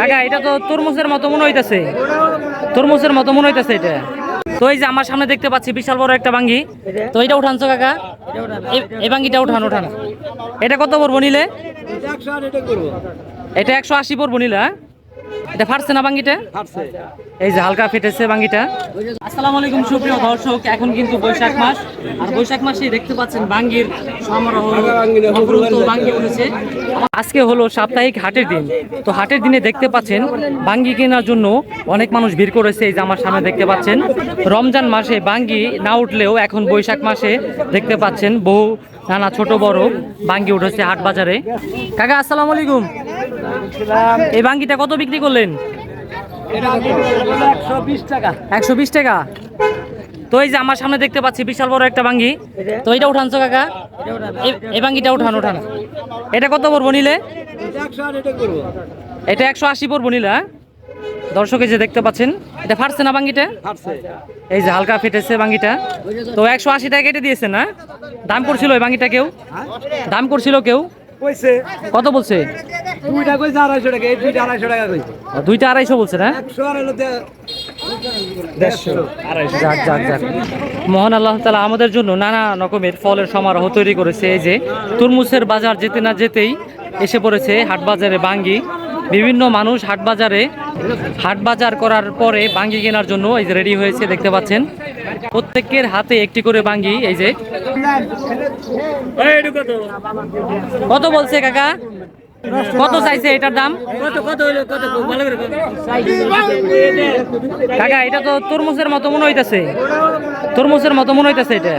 কাকা এটা তো তরমুজের মতো মনে হইতাছে। তরমুজের মতো মনে হইতাছে এটা। তো এই যে আমার সামনে দেখতে পাচ্ছি বিশাল বড় একটা বাঙ্গি। তো এটা উঠানছো কাকা? এই- বাঙ্গিটা উঠান উঠান। এটা কত পড়ব নিলে? এটা একশো আশি পড়ব নিলে হ্যাঁ? এটা ফাটছে না বাঙ্গিটা? এই যে হালকা ফেটেছে বাঙ্গিটা। আসসালামু আলাইকুম সুপ্রিয় দর্শক। এখন কিন্তু বৈশাখ মাস। আর বৈশাখ মাসে দেখতে পাচ্ছেন বাঙ্গির সমারোহ বাঙ্গি উঠেছে। আজকে হলো সাপ্তাহিক হাটের দিন। তো হাটের দিনে দেখতে পাচ্ছেন বাঙ্গি কেনার জন্য অনেক মানুষ ভিড় করেছে। এই যে আমার সামনে দেখতে পাচ্ছেন রমজান মাসে বাঙ্গি না উঠলেও এখন বৈশাখ মাসে দেখতে পাচ্ছেন বহু নানা ছোট বড় বাঙ্গি উঠেছে হাট বাজারে। কাকা আসসালামু আলাইকুম। এই বাঙ্গিটা কত বিক্রি করলেন? একশো বিশ টাকা। তো এই যে আমার সামনে দেখতে পাচ্ছি বিশাল বড় একটা বাঙ্গি। তো এটা উঠানছো কাকা? এই- বাঙ্গিটা উঠান উঠান। এটা কত পড়ব নিলে? এটা একশো আশি পড়ব নিলে হ্যাঁ? দর্শকে যে দেখতে পাচ্ছেন এটা ফাটছে না বাঙ্গিটা? এই যে হালকা ফেটেছে বাঙ্গিটা। তো একশো আশি টাকা কেটে দিয়েছে না দাম করছিল ওই বাঙ্গিটা কেউ? দাম করছিল কেউ? কত বলছে? দুইটা কইছে আড়াইশো টাকা এই দুইটা আড়াইশো টাকা কইছে। দুইটা আড়াইশো বলছে না? একশো আর হলো যাক যাক যাক। মহান আল্লাহ তালা আমাদের জন্য নানা রকমের ফলের সমারোহ তৈরি করেছে। এই যে তরমুজের বাজার যেতে না যেতেই এসে পড়েছে হাট বাজারে বাঙ্গি। বিভিন্ন মানুষ হাট বাজারে হাট বাজার করার পরে বাঙ্গি কেনার জন্য এই যে রেডি হয়েছে দেখতে পাচ্ছেন। প্রত্যেকের হাতে একটি করে বাঙ্গি এই যে। কত বলছে কাকা? কত চাইছে এটার দাম? কাকা, এটা তো তরমুজের মতো মনে হইতাছে। তরমুজের মতো মনে হইতাছে এটা।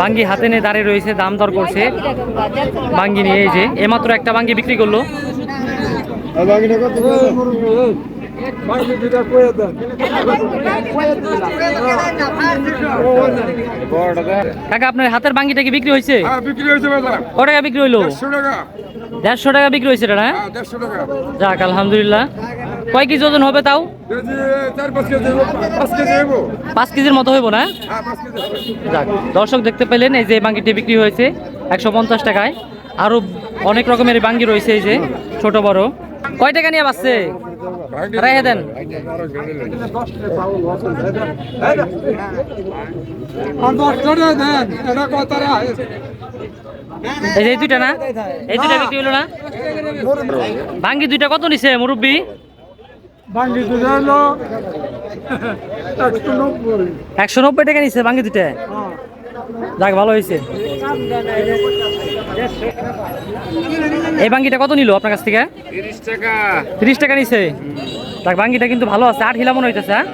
বাঙ্গি হাতে নিয়ে দাঁড়িয়ে রয়েছে, দাম দর করছে। বাঙ্গি নিয়ে এই যে, এমাত্র একটা বাঙ্গি বিক্রি করল। কাকা আপনার হাতের বাঙ্গিটা কি বিক্রি হয়েছে? হ্যাঁ বিক্রি ক টাকা বিক্রি হইল? দেড়শো টাকা। বিক্রি হয়েছে এটা হ্যাঁ? টাকা। যাক আলহামদুলিল্লাহ। কয় কেজি ওজন হবে তাও? পাঁচ কেজির মতো হইব না? হ্যাঁ যাক দর্শক দেখতে পেলেন এই যে বাঙ্গিটি বিক্রি হয়েছে একশো পঞ্চাশ টাকায়। আরও অনেক রকমের বাঙ্গি রয়েছে এই যে ছোট বড়। কয় টাকা নিয়ে বাসছে রেখে দেন। এই যে দুইটা না? এই দুইটা বিক্রি হলো না? বাঙ্গি দুইটা কত নিছে মুরব্বী? হলো একশো নব্বই। টাকা নিছে ভাঙ্গি দুইটা? যাক ভালো হয়েছে। এই বাঙ্গিটা কত নিল আপনার কাছ থেকে? তিরিশ টাকা। তিরিশ টাকা নিছে? তার বাঙ্গিটা কিন্তু ভালো আছে আট হিলা মনে হইতেছে হ্যাঁ?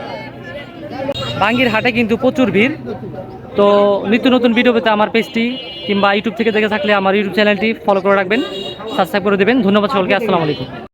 বাঙ্গির হাটে কিন্তু প্রচুর ভিড়। তো নিত্য নতুন ভিডিও পেতে আমার পেজটি কিংবা ইউটিউব থেকে দেখে থাকলে আমার ইউটিউব চ্যানেলটি ফলো করে রাখবেন সাবস্ক্রাইব করে দেবেন। ধন্যবাদ সকলকে আসসালামু আলাইকুম।